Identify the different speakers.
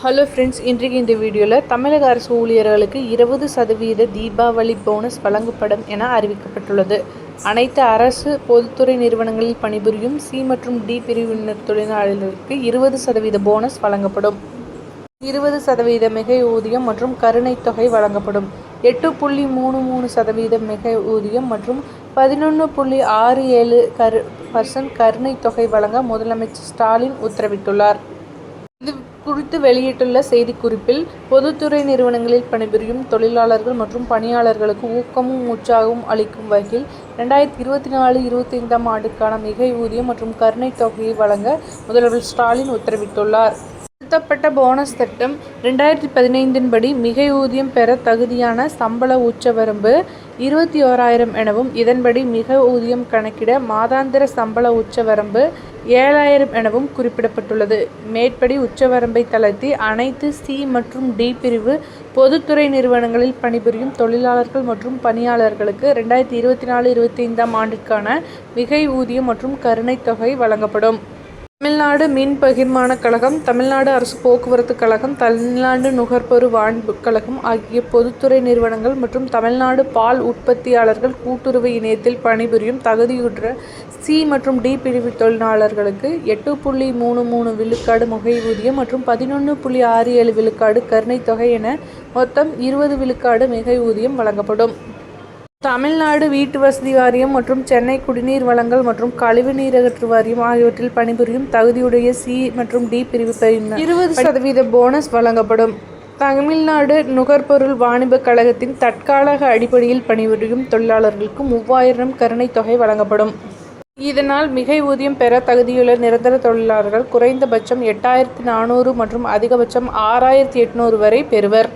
Speaker 1: Hello friends இன்றைக்கு இந்த வீடியோவில் தமிழக அரசு ஊழியர்களுக்கு இருபது சதவீத தீபாவளி போனஸ் வழங்கப்படும் என அறிவிக்கப்பட்டுள்ளது. அனைத்து அரசு பொதுத்துறை நிறுவனங்களில் பணிபுரியும் சி மற்றும் டி பிரிவினர் தொழிலாளர்களுக்கு இருபது சதவீத போனஸ் வழங்கப்படும். இருபது சதவீத மிகை ஊதியம் மற்றும் கருணைத் தொகை வழங்கப்படும். எட்டு புள்ளி மூணு மூணு சதவீத மிகை ஊதியம் மற்றும் பதினொன்று புள்ளி ஆறு ஏழு கரு பர்சன்ட் கருணைத்தொகை வழங்க முதலமைச்சர் ஸ்டாலின் உத்தரவிட்டுள்ளார். குறித்து வெளியிட்டுள்ள செய்திக்குறிப்பில் பொதுத்துறை நிறுவனங்களில் பணிபுரியும் தொழிலாளர்கள் மற்றும் பணியாளர்களுக்கு ஊக்கமும் உற்சாகமும் அளிக்கும் வகையில் ரெண்டாயிரத்தி இருபத்தி நாலு இருபத்தி ஐந்தாம் ஆண்டுக்கான மிகை ஊதியம் மற்றும் கருணைத் தொகையை வழங்க முதல்வர் ஸ்டாலின் உத்தரவிட்டுள்ளார். திருத்தப்பட்ட போனஸ் திட்டம் ரெண்டாயிரத்தி பதினைந்தின் படி மிகை ஊதியம் பெற தகுதியான சம்பள உச்சவரம்பு இருபத்தி ஓராயிரம் எனவும் இதன்படி மிக ஊதியம் கணக்கிட மாதாந்திர சம்பள உச்சவரம்பு ஏழாயிரம் எனவும் குறிப்பிடப்பட்டுள்ளது. மேற்படி உச்சவரம்பை தளர்த்தி அனைத்து சி மற்றும் டி பிரிவு பொதுத்துறை நிறுவனங்களில் பணிபுரியும் தொழிலாளர்கள் மற்றும் பணியாளர்களுக்கு ரெண்டாயிரத்தி இருபத்தி நாலு இருபத்தி ஐந்தாம் ஆண்டிற்கான மிகை ஊதியம் மற்றும் கருணைத் தொகை வழங்கப்படும். தமிழ்நாடு மின் பகிர்மான கழகம் தமிழ்நாடு அரசு போக்குவரத்து கழகம் தமிழ்நாடு நுகர்பொரு வாணிபு கழகம் ஆகிய பொதுத்துறை நிறுவனங்கள் மற்றும் தமிழ்நாடு பால் உற்பத்தியாளர்கள் கூட்டுறவு இணையத்தில் பணிபுரியும் தகுதியுற்ற சி மற்றும் டி பிரிவு தொழிலாளர்களுக்கு எட்டு புள்ளி மூணு மூணு விழுக்காடு முகை ஊதியம் மற்றும் பதினொன்று புள்ளி ஆறு ஏழு விழுக்காடு கருணைத் தொகை என மொத்தம் இருபது விழுக்காடு மிகை ஊதியம் வழங்கப்படும். தமிழ்நாடு வீட்டு வசதி வாரியம் மற்றும் சென்னை குடிநீர் வழங்கல் மற்றும் கழிவு நீர் அகற்று வாரியம் ஆகியவற்றில் பணிபுரியும் தகுதியுடைய சி மற்றும் டி பிரிவு பிரிவினர் இருபது சதவீத போனஸ் வழங்கப்படும். தமிழ்நாடு நுகர்பொருள் வாணிபக் கழகத்தின் தற்காலிக அடிப்படையில் பணிபுரியும் தொழிலாளர்களுக்கு மூவாயிரம் கருணைத் தொகை வழங்கப்படும். இதனால் மிகை ஊதியம் பெற தகுதியுள்ள நிரந்தர தொழிலாளர்கள் குறைந்தபட்சம் எட்டாயிரத்தி நானூறு மற்றும் அதிகபட்சம் ஆறாயிரத்தி எட்நூறு வரை பெறுவர்.